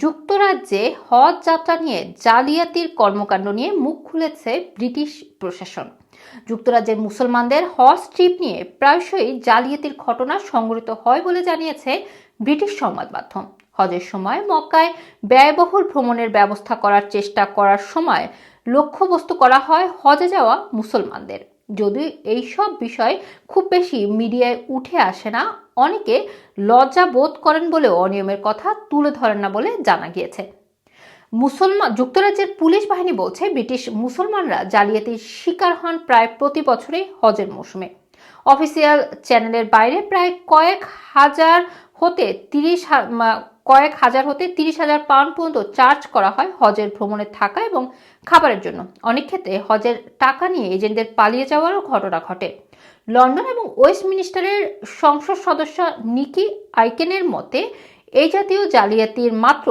যুক্তরাজ্যে হজ যাত্রা নিয়ে জালিয়াতির কর্মকাণ্ড নিয়ে মুখ খুলেছে ব্রিটিশ প্রশাসন। যুক্তরাজ্যের মুসলমানদের হজ ট্রিপ নিয়ে প্রায়শই জালিয়াতির ঘটনা সংঘটিত হয় বলে জানিয়েছে ব্রিটিশ সংবাদ মাধ্যম। হজের সময় মক্কায় ব্যয়বহুল ভ্রমণের ব্যবস্থা করার চেষ্টা করার সময় লক্ষ্যবস্তু করা হয় হজে যাওয়া মুসলমানদের। যদিও এইসব বিষয় খুব বেশি মিডিয়ায় উঠে আসে না, অনেকে লজ্জা বোধ করেন বলেও অনিয়মের কথা তুলে ধরেন না বলে জানা গিয়েছে। মুসলমান, যুক্তরাজ্যের পুলিশ বাহিনী বলছে, ব্রিটিশ মুসলমানরা জালিয়াতির শিকার হন প্রায় প্রতি বছরই হজের মৌসুমে। অফিসিয়াল চ্যানেলের বাইরে প্রায় কয়েক হাজার হতে তিরিশ কয়েক হাজার হতে তিরিশ হাজার পাউন্ড পর্যন্ত চার্জ করা হয় হজের ভ্রমণে থাকা এবং খাবারের জন্য। অনেক ক্ষেত্রে হজের টাকা নিয়ে এজেন্টদের পালিয়ে যাওয়ারও ঘটনা ঘটে। লন্ডন এবং ওয়েস্ট মিনিস্টারের সংসদ সদস্য নিকি আইকেনের মতে, এই জাতীয় জালিয়াতির মাত্র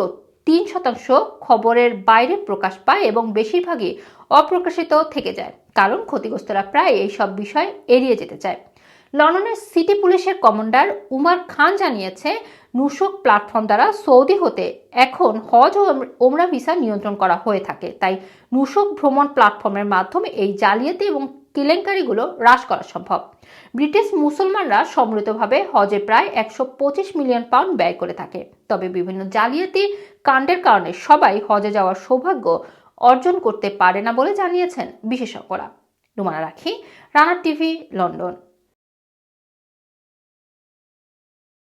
তিন শতাংশ খবরের বাইরে প্রকাশ পায় এবং বেশিরভাগই অপ্রকাশিত থেকে যায়। কারণ ক্ষতিগ্রস্তরা প্রায় এই সব বিষয় এড়িয়ে যেতে চায়। লন্ডনের সিটি পুলিশের কমান্ডার উমার খান জানিয়েছে নুসক প্ল্যাটফর্ম দ্বারা সৌদি হতে এখন হজ ও ওমরা ভিসা নিয়ন্ত্রণ করা হয়ে থাকে। তাই নুসক ভ্রমণ প্ল্যাটফর্মের মাধ্যমে এই জালিয়াতি এবং কেলেঙ্কারিগুলো হ্রাস করা সম্ভব। ব্রিটিশ মুসলমানরা সম্মিলিতভাবে হজে প্রায় একশো পঁচিশ মিলিয়ন পাউন্ড ব্যয় করে থাকে। তবে বিভিন্ন জালিয়াতি কাণ্ডের কারণে সবাই হজে যাওয়ার সৌভাগ্য অর্জন করতে পারে না বলে জানিয়েছেন বিশেষজ্ঞরা। রুমানা রাখি রানার টিভি, লন্ডন।